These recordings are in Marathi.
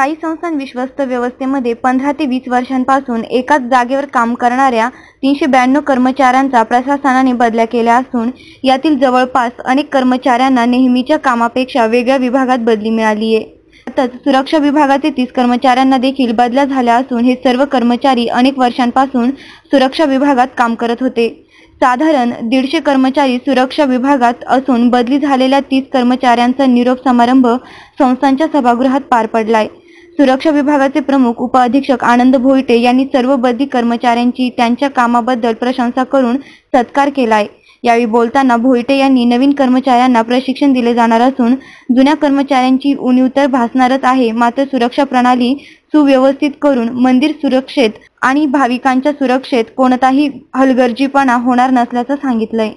साई संस्थान विश्वस्त व्यवस्थेमध्ये पंधरा ते वीस वर्षांपासून एकाच जागेवर काम करणाऱ्या तीनशे ब्याण्णव कर्मचाऱ्यांचा प्रशासनाने बदल्या केल्या असून यातील जवळपास अनेक कर्मचाऱ्यांना नेहमीच्या कामापेक्षा वेगळ्या विभागात बदली मिळाली आहे. तसंच सुरक्षा विभागाचे तीस कर्मचाऱ्यांना देखील बदल्या झाल्या असून हे सर्व कर्मचारी अनेक वर्षांपासून सुरक्षा विभागात काम करत होते. साधारण दीडशे कर्मचारी सुरक्षा विभागात असून बदली झालेल्या तीस कर्मचाऱ्यांचा निरोप समारंभ संस्थांच्या सभागृहात पार पडलाय. सुरक्षा विभागाचे प्रमुख उपअधीक्षक आनंद भोईटे यांनी सर्व बदी कर्मचाऱ्यांची त्यांच्या कामाबद्दल प्रशंसा करून सत्कार केलाय. यावेळी बोलताना भोईटे यांनी नवीन कर्मचाऱ्यांना प्रशिक्षण दिले जाणार असून जुन्या कर्मचाऱ्यांची उणीव तर भासणारच आहे. मात्र सुरक्षा प्रणाली सुव्यवस्थित करून मंदिर सुरक्षेत आणि भाविकांच्या सुरक्षेत कोणताही हलगर्जीपणा होणार नसल्याचं सांगितलंय.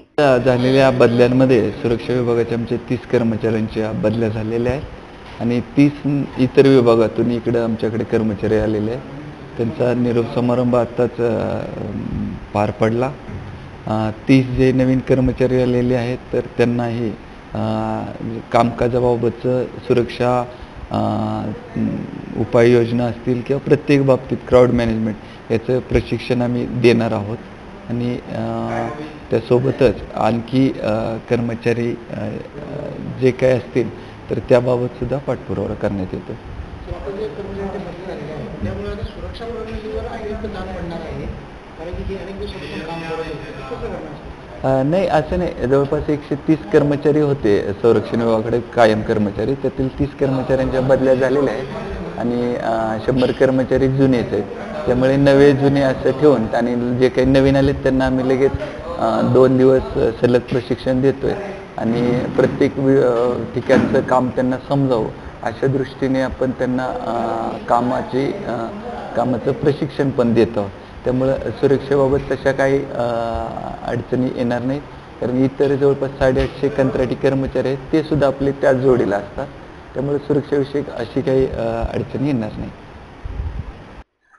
झालेल्या बदल्यांमध्ये सुरक्षा विभागाच्या आमच्या तीस कर्मचाऱ्यांच्या बदल्या झालेल्या आहेत. आणि तीस इतर विभागातून इकडं आमच्याकडे कर्मचारी आलेले आहेत. त्यांचा निरोप समारंभ आत्ताच पार पडला. तीस जे नवीन कर्मचारी आलेले आहेत तर त्यांनाही कामकाजाबाबतचं सुरक्षा उपाययोजना असतील किंवा प्रत्येक बाबतीत क्राऊड मॅनेजमेंट याचं प्रशिक्षण आम्ही देणार आहोत. आणि त्यासोबतच आणखी कर्मचारी जे काय असतील तर त्याबाबत सुद्धा पाठपुरावा करण्यात येतो आपण जे कर्मचारी बदली झालेले आहेत त्यामुळे आता सुरक्षा प्रणालीवर अतिरिक्त ताण पडणार आहे कारण की अनेक दिवसापासून काम करत होते कसं करणार अं, नाही असं नाही. जवळपास एकशे तीस कर्मचारी होते संरक्षण विभागाकडे कायम कर्मचारी. त्यातील तीस कर्मचाऱ्यांच्या बदल्या झालेल्या आहेत आणि शंभर कर्मचारी जुनेच आहेत. त्यामुळे नवे जुने असं ठेवून आणि जे काही नवीन आलेत त्यांना आम्ही लगेच दोन दिवस सलग प्रशिक्षण देतोय. आणि प्रत्येक ठिकाणचं काम त्यांना समजावं. अशा दृष्टीने आपण त्यांना कामाची कामाचं प्रशिक्षण पण देत आहोत. त्यामुळं सुरक्षेबाबत तशा काही अडचणी येणार नाहीत. कारण इतर जवळपास साडेआठशे कंत्राटी कर्मचारी आहेत ते सुद्धा आपले त्याच जोडीला असतात. त्यामुळे सुरक्षाविषयक अशी काही अडचणी येणार नाही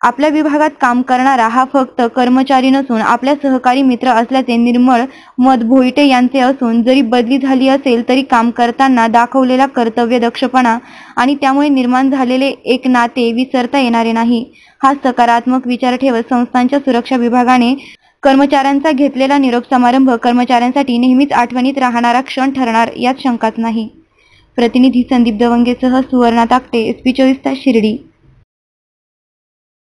आपल्या विभागात काम करणारा हा फक्त कर्मचारी नसून आपल्या सहकारी मित्र असल्याचे निर्मळ मत भोईटे यांचे असून जरी बदली झाली असेल तरी काम करताना दाखवलेला कर्तव्य दक्षपणा आणि त्यामुळे निर्माण झालेले एक नाते विसरता येणारे नाही. हा सकारात्मक विचार ठेवत संस्थांच्या सुरक्षा विभागाने कर्मचाऱ्यांचा घेतलेला निरोप समारंभ कर्मचाऱ्यांसाठी नेहमीच आठवणीत राहणारा क्षण ठरणार यात शंकाच नाही. प्रतिनिधी संदीप दवंगेसह सुवर्णा ताकटे एसपी चोवीस तास शिर्डी.